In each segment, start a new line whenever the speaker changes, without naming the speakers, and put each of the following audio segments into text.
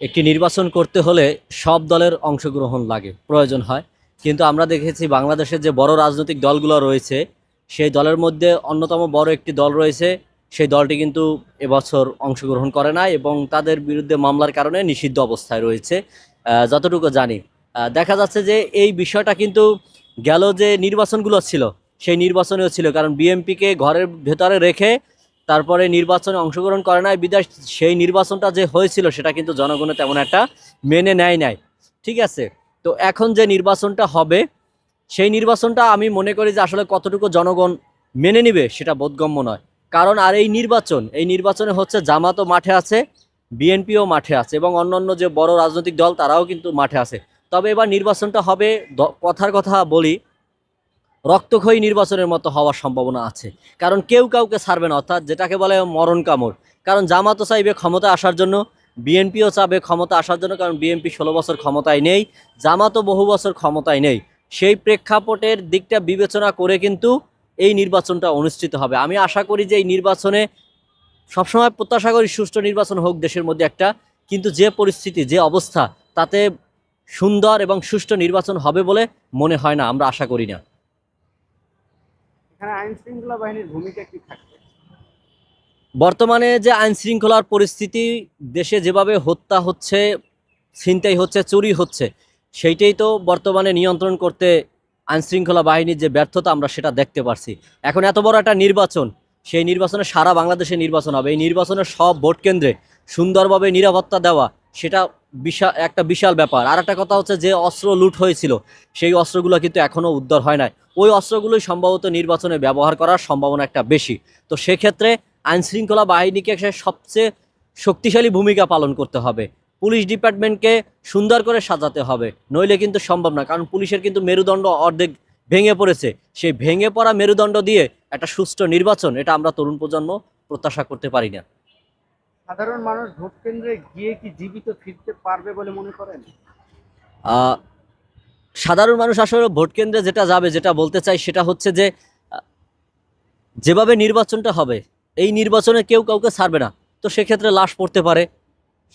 একটি নির্বাচন করতে হলে সব দলের অংশগ্রহণ লাগে, প্রয়োজন হয়। কিন্তু আমরা দেখেছি বাংলাদেশের যে বড় রাজনৈতিক দলগুলো রয়েছে, সেই দলের মধ্যে অন্যতম বড় একটি দল রয়েছে, সেই দলটি কিন্তু এবছর অংশগ্রহণ করে না এবং তাদের বিরুদ্ধে মামলার কারণে নিষিদ্ধ অবস্থায় রয়েছে যতটুকু জানি। দেখা যাচ্ছে যে এই বিষয়টা কিন্তু গেল যে নির্বাচনগুলো ছিল, সেই নির্বাচনেও ছিল, কারণ বিএমপিকে ঘরের ভেতরে রেখে তারপরে নির্বাচনে অংশগ্রহণ করে নাই বিদেশ সেই নির্বাচনটা যে হয়েছিল সেটা কিন্তু জনগণে তেমন একটা মেনে নেয় নাই। ঠিক আছে? তো এখন যে নির্বাচনটা হবে, সেই নির্বাচনটা আমি মনে করি যে আসলে কতটুকু জনগণ মেনে নিবে সেটা বোধগম্য নয়। কারণ আর এই নির্বাচন, এই নির্বাচনে হচ্ছে জামাতও মাঠে আছে, বিএনপিও মাঠে আছে এবং অন্যান্য যে বড় রাজনৈতিক দল তারাও কিন্তু মাঠে আছে। তবে এবার নির্বাচনটা হবে কথার কথা বলি রক্তক্ষয়ী নির্বাচনের মতো হওয়ার সম্ভাবনা আছে। কারণ কেউ কাউকে ছাড়বে না, অর্থাৎ যেটাকে বলে মরণ কামড়। কারণ জামাতও চাইবে ক্ষমতা আসার জন্য, বিএনপিও চাবে ক্ষমতা আসার জন্য, কারণ বিএনপি ষোলো বছর ক্ষমতায় নেই, জামাতও বহু বছর ক্ষমতায় নেই। সেই প্রেক্ষাপটের দিকটা বিবেচনা করে কিন্তু এই নির্বাচনটা অনুষ্ঠিত হবে। আমি আশা করি যে এই নির্বাচনে সবসময় প্রত্যাশা করি সুষ্ঠু নির্বাচন হোক দেশের মধ্যে একটা, কিন্তু যে পরিস্থিতি, যে অবস্থা, তাতে সুন্দর এবং সুষ্ঠু নির্বাচন হবে বলে মনে হয় না, আমরা আশা করি না। বর্তমানে যে আইন শৃঙ্খলার পরিস্থিতি, দেশে যেভাবে হত্যা হচ্ছে, ছিনতাই হচ্ছে, চুরি হচ্ছে, সেইটাই তো বর্তমানে নিয়ন্ত্রণ করতে আইন শৃঙ্খলা বাহিনীর যে ব্যর্থতা, আমরা সেটা দেখতে পারছি। এখন এত বড় একটা নির্বাচন, সেই নির্বাচনে সারা বাংলাদেশে নির্বাচন হবে। এই নির্বাচনের সব ভোট কেন্দ্রে সুন্দরভাবে নিরাপত্তা দেওয়া সেটা বিশাল একটা বিশাল ব্যাপার। আর একটা কথা হচ্ছে যে অস্ত্র লুট হয়েছিল, সেই অস্ত্রগুলো কিন্তু এখনও উদ্ধার হয় নাই। ওই অস্ত্রগুলোই সম্ভবত নির্বাচনে ব্যবহার করার সম্ভাবনা একটা বেশি। তো সেক্ষেত্রে আইনশৃঙ্খলা বাহিনীকে সবচেয়ে শক্তিশালী ভূমিকা পালন করতে হবে। পুলিশ ডিপার্টমেন্টকে সুন্দর করে সাজাতে হবে। নইলে কিন্তু সম্ভব না, কারণ পুলিশের কিন্তু মেরুদণ্ড অর্ধেক ভেঙে পড়েছে। সেই ভেঙে পড়া মেরুদণ্ড দিয়ে একটা সুষ্ঠু নির্বাচন, এটা আমরা তরুণ প্রজন্ম প্রত্যাশা করতে পারি না।
সাধারণ মানুষ ভোট কেন্দ্রে গিয়ে কি জীবিত ফিরতে পারবে বলে মনে করেন?
সাধারণ মানুষ আসলে ভোট কেন্দ্রে যেটা যাবে, যেটা বলতে চাই সেটা হচ্ছে যে যেভাবে নির্বাচনটা হবে, এই নির্বাচনে কেউ কাউকে ছাড়বে না। তো সেক্ষেত্রে লাশ পড়তে পারে,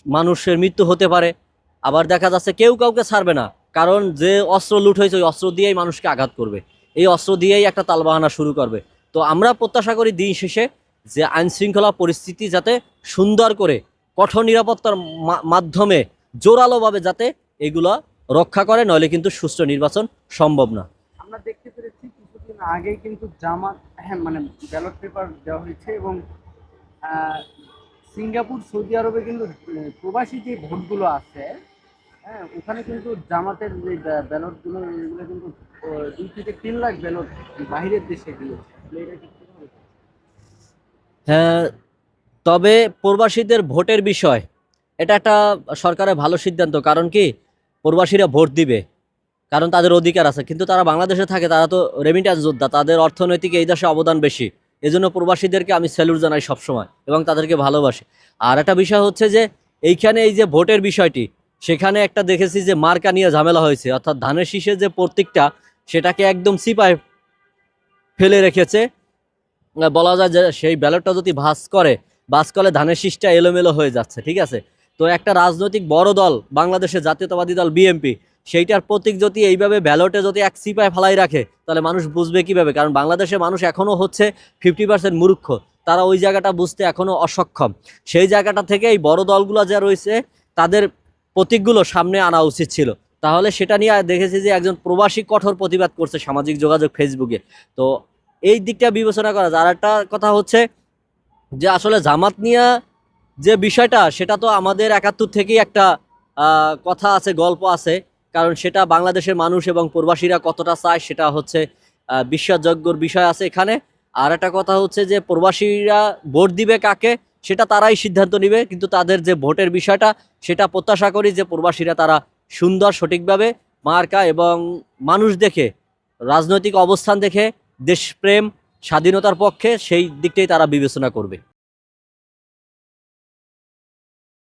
মানুষের মৃত্যু হতে পারে। আবার দেখা যাচ্ছে কেউ কাউকে ছাড়বে না, কারণ যে অস্ত্র লুট হয়েছে, ওই অস্ত্র দিয়েই মানুষকে আঘাত করবে। এই অস্ত্র দিয়েই একটা তালবাহানা শুরু করবে। তো আমরা প্রত্যাশা করি দিন শেষে যে আইন শৃঙ্খলা পরিস্থিতি যাতে সুন্দর করে কঠোর নিরাপত্তার মাধ্যমে জোরালোভাবে যাতে এগুলা রক্ষা করে নইলে কিন্তু সুষ্ঠু নির্বাচন সম্ভব না
আমরা দেখতে পেরেছি কিছুদিন আগেই কিন্তু জামাত হ্যাঁ মানে ব্যালট পেপার দেওয়া হয়েছে এবং সিঙ্গাপুর সৌদি আরবে কিন্তু প্রবাসী যে ভোটগুলো আছে হ্যাঁ ওখানে কিন্তু জামাতের যে ব্যালটগুলো এগুলো কিন্তু দুই থেকে তিন লাখ ব্যালট বাইরের দেশে গিয়েছে?
হ্যাঁ তবে প্রবাসীদের ভোটের বিষয়, এটা একটা সরকারের ভালো সিদ্ধান্ত। কারণ কি? প্রবাসীরা ভোট দিবে, কারণ তাদের অধিকার আছে। কিন্তু তারা বাংলাদেশে থাকে, তারা তো রেমিটেন্স যোদ্ধা, তাদের অর্থনৈতিক এই দেশে অবদান বেশি। এজন্য প্রবাসীদেরকে আমি স্যালুট জানাই সবসময় এবং তাদেরকে ভালোবাসি। আর একটা বিষয় হচ্ছে যে, এইখানে এই যে ভোটের বিষয়টি, সেখানে একটা দেখেছি যে মার্কা নিয়ে ঝামেলা হয়েছে। অর্থাৎ ধানের শীষের যে প্রতীকটা, সেটাকে একদম সিপায় ফেলে রেখেছে। বলা যায় যে সেই ব্যালটটা যদি ভাস করে ভাস করলে ধানের শীষটা এলোমেলো হয়ে যাচ্ছে, ঠিক আছে? তো একটা রাজনৈতিক বড় দল, বাংলাদেশের জাতীয়তাবাদী দল বিএনপি, সেইটার প্রতীক যদি এইভাবে ব্যালটে যদি এক সিপায় ফালাই রাখে, তাহলে মানুষ বুঝবে কীভাবে? কারণ বাংলাদেশের মানুষ এখনও হচ্ছে ফিফটি পার্সেন্ট মূর্খ। তারা ওই জায়গাটা বুঝতে এখনও অসক্ষম। সেই জায়গাটা থেকে এই বড় দলগুলো যা রয়েছে, তাদের প্রতীকগুলো সামনে আনা উচিত ছিল। তাহলে সেটা নিয়ে দেখেছি যে একজন প্রবাসী কঠোর প্রতিবাদ করছে সামাজিক যোগাযোগ ফেসবুকে। তো এই দিকটা বিবেচনা করা যায়। আর একটা কথা হচ্ছে যে আসলে জামাত নিয়ে যে বিষয়টা, সেটা তো আমাদের একাত্তর থেকেই একটা কথা আছে, গল্প আছে। কারণ সেটা বাংলাদেশের মানুষ এবং প্রবাসীরা কতটা চায়, সেটা হচ্ছে বিশ্বাসযোগ্যর বিষয় আছে এখানে। আর একটা কথা হচ্ছে যে প্রবাসীরা ভোট দিবে কাকে, সেটা তারাই সিদ্ধান্ত নেবে। কিন্তু তাদের যে ভোটের বিষয়টা, সেটা প্রত্যাশা করি যে প্রবাসীরা তারা সুন্দর, সঠিকভাবে মার্কা এবং মানুষ দেখে, রাজনৈতিক অবস্থান দেখে, দেশপ্রেম, স্বাধীনতার পক্ষে সেই দিকটাই তারা বিবেচনা করবে।